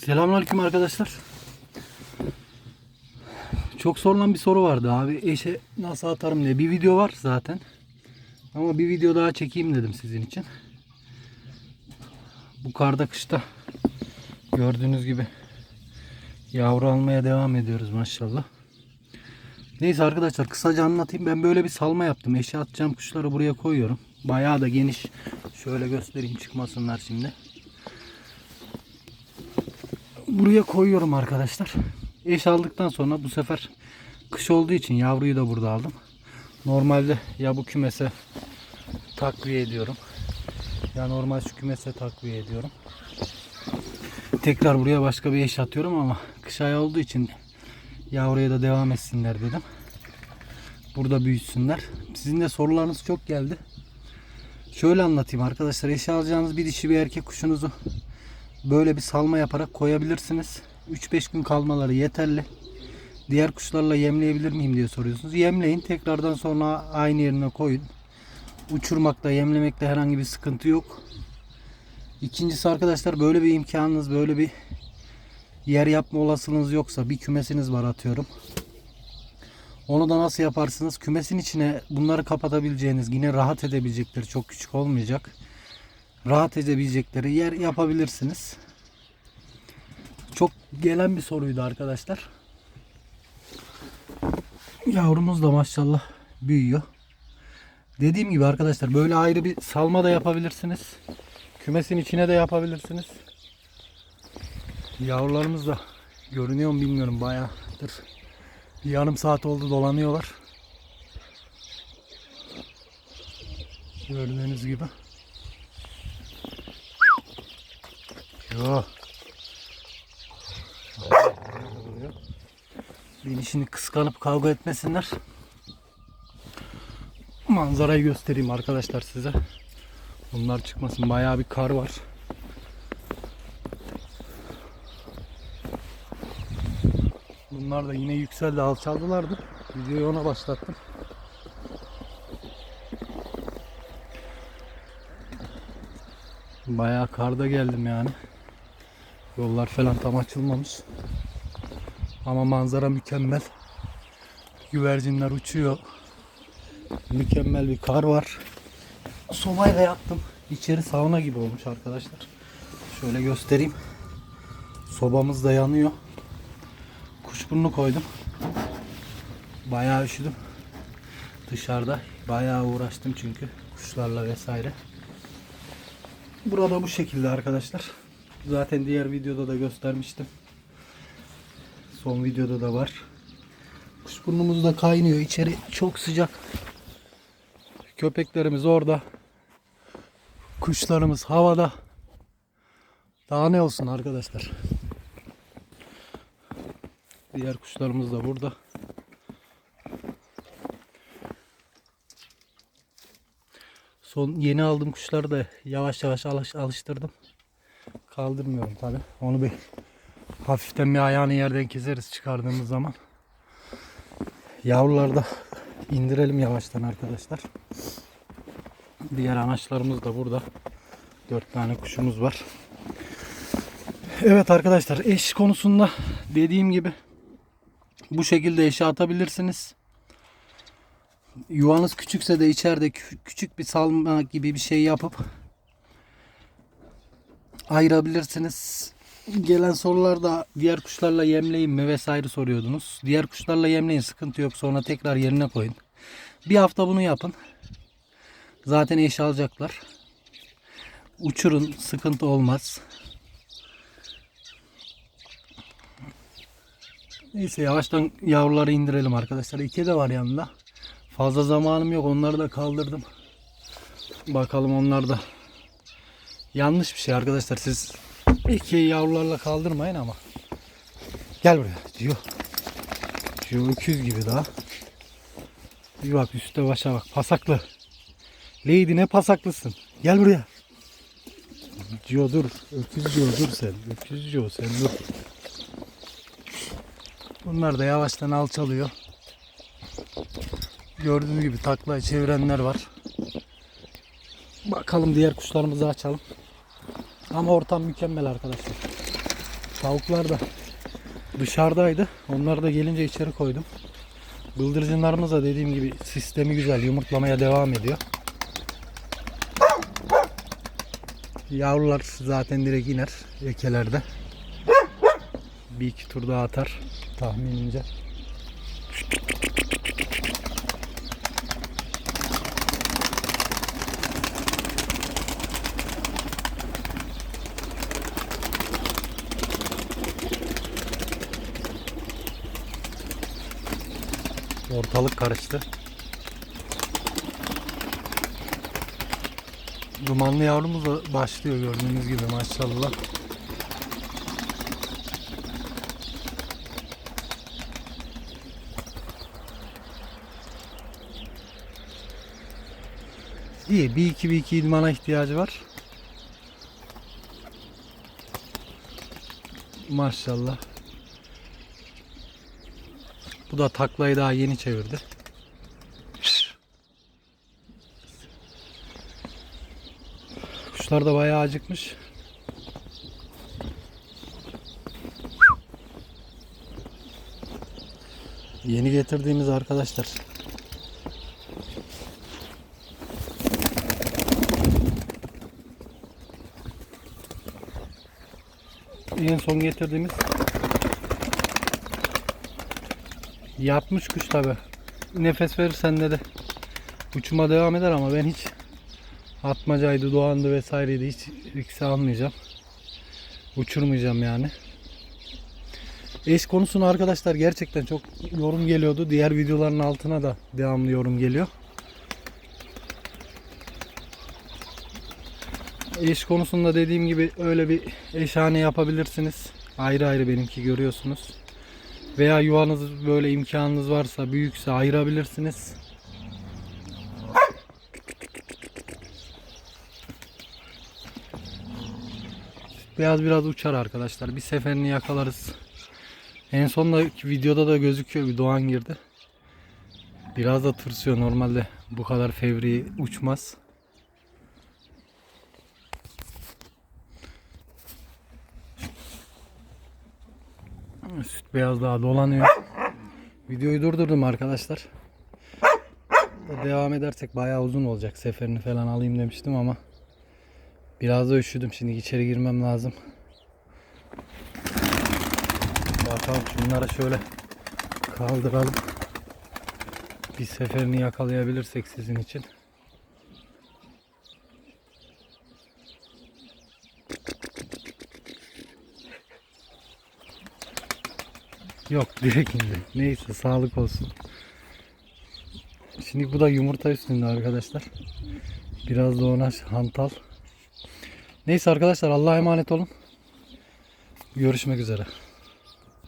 Selamünaleyküm arkadaşlar. Çok sorulan bir soru vardı abi. Eşe nasıl atarım diye. Bir video var zaten. Ama bir video daha çekeyim dedim sizin için. Bu karda kışta gördüğünüz gibi yavru almaya devam ediyoruz maşallah. Neyse arkadaşlar kısaca anlatayım. Ben böyle bir salma yaptım. Eşe atacağım kuşları buraya koyuyorum. Bayağı da geniş. Şöyle göstereyim çıkmasınlar şimdi buraya koyuyorum arkadaşlar. Eş aldıktan sonra bu sefer kış olduğu için yavruyu da burada aldım. Normalde ya bu kümese takviye ediyorum. Ya normal şu kümese takviye ediyorum. Tekrar buraya başka bir eş atıyorum ama kış ayı olduğu için yavruya da devam etsinler dedim. Burada büyüsünler. Sizin de sorularınız çok geldi. Şöyle anlatayım arkadaşlar. Eşe alacağınız bir dişi bir erkek kuşunuzu böyle bir salma yaparak koyabilirsiniz. 3-5 gün kalmaları yeterli. Diğer kuşlarla yemleyebilir miyim diye soruyorsunuz. Yemleyin. Tekrardan sonra aynı yerine koyun. Uçurmakta, yemlemekte herhangi bir sıkıntı yok. İkincisi arkadaşlar böyle bir imkanınız, böyle bir yer yapma olasılığınız yoksa bir kümesiniz var atıyorum. Onu da nasıl yaparsınız? Kümesin içine bunları kapatabileceğiniz, yine rahat edebilecekleri çok küçük olmayacak rahat edebilecekleri yer yapabilirsiniz. Çok gelen bir soruydu arkadaşlar. Yavrumuz da maşallah büyüyor. Dediğim gibi arkadaşlar böyle ayrı bir salma da yapabilirsiniz. Kümesin içine de yapabilirsiniz. Yavrularımız da görünüyor mu bilmiyorum bayağıdır. Bir yarım saat oldu dolanıyorlar. Gördüğünüz gibi. Yo. Beni şimdi kıskanıp kavga etmesinler. Manzarayı göstereyim arkadaşlar size. Bunlar çıkmasın. Bayağı bir kar var. Bunlar da yine yükseldi alçaldılardı. Videoyu ona başlattım. Bayağı karda geldim yani. Yollar falan tam açılmamış. Ama manzara mükemmel. Güvercinler uçuyor. Mükemmel bir kar var. Sobayla yaktım. İçeri sauna gibi olmuş arkadaşlar. Şöyle göstereyim. Sobamız da yanıyor. Kuşburnu koydum. Bayağı üşüdüm. Dışarıda bayağı uğraştım çünkü kuşlarla vesaire. Burada bu şekilde arkadaşlar. Zaten diğer videoda da göstermiştim. Son videoda da var. Kuşburnumuz da kaynıyor. İçeri çok sıcak. Köpeklerimiz orada. Kuşlarımız havada. Daha ne olsun arkadaşlar. Diğer kuşlarımız da burada. Son yeni aldığım kuşları da yavaş yavaş alış, alıştırdım. Kaldırmıyorum tabi. Onu bir hafiften bir ayağını yerden keseriz çıkardığımız zaman. Yavruları da indirelim yavaştan arkadaşlar. Diğer anaçlarımız da burada. Dört tane kuşumuz var. Evet arkadaşlar eş konusunda dediğim gibi bu şekilde eşe atabilirsiniz. Yuvanız küçükse de içeride kü- küçük bir salma gibi bir şey yapıp ayırabilirsiniz. Gelen sorularda diğer kuşlarla yemleyin mi vesaire soruyordunuz. Diğer kuşlarla yemleyin sıkıntı yok sonra tekrar yerine koyun. Bir hafta bunu yapın. Zaten eş alacaklar. Uçurun sıkıntı olmaz. Neyse yavaştan yavruları indirelim arkadaşlar. İki de var yanında. Fazla zamanım yok. Onları da kaldırdım. Bakalım onlar da yanlış bir şey arkadaşlar. Siz iki yavrularla kaldırmayın ama. Gel buraya. Diyor. Diyor öküz gibi daha. Bir bak üstte başa bak. Pasaklı. Lady ne pasaklısın. Gel buraya. Diyor dur. Öküz diyor dur sen. Öküz diyor sen dur. Bunlar da yavaştan alçalıyor. Gördüğünüz gibi takla çevirenler var. Bakalım diğer kuşlarımızı açalım. Ama ortam mükemmel arkadaşlar. Tavuklar da dışarıdaydı. Onları da gelince içeri koydum. Bıldırcınlarımız da dediğim gibi sistemi güzel. Yumurtlamaya devam ediyor. Yavrular zaten direkt iner ekelerde. Bir iki tur daha atar tahminimce. Ortalık karıştı. Dumanlı yavrumuz da başlıyor gördüğünüz gibi maşallah. İyi bir iki bir iki idmana ihtiyacı var. Maşallah. Bu da taklayı daha yeni çevirdi. Kuşlar da bayağı acıkmış. Yeni getirdiğimiz arkadaşlar. En son getirdiğimiz Yapmış kuş tabi. Nefes verirsen de de uçuma devam eder ama ben hiç atmacaydı, doğandı vesaireydi hiç risk almayacağım. Uçurmayacağım yani. Eş konusunu arkadaşlar gerçekten çok yorum geliyordu. Diğer videoların altına da devamlı yorum geliyor. Eş konusunda dediğim gibi öyle bir eşhane yapabilirsiniz. Ayrı ayrı benimki görüyorsunuz. Veya yuvanız böyle imkanınız varsa büyükse ayırabilirsiniz. Beyaz biraz uçar arkadaşlar. Bir seferini yakalarız. En sonunda videoda da gözüküyor bir doğan girdi. Biraz da tırsıyor normalde bu kadar fevri uçmaz. Süt beyaz daha dolanıyor. Videoyu durdurdum arkadaşlar. Devam edersek bayağı uzun olacak. Seferini falan alayım demiştim ama biraz da üşüdüm. Şimdi içeri girmem lazım. Bakalım şunları şöyle kaldıralım. Bir seferini yakalayabilirsek sizin için. Yok direkt indi. Neyse sağlık olsun. Şimdi bu da yumurta üstünde arkadaşlar. Biraz da ona hantal. Neyse arkadaşlar Allah'a emanet olun. Görüşmek üzere.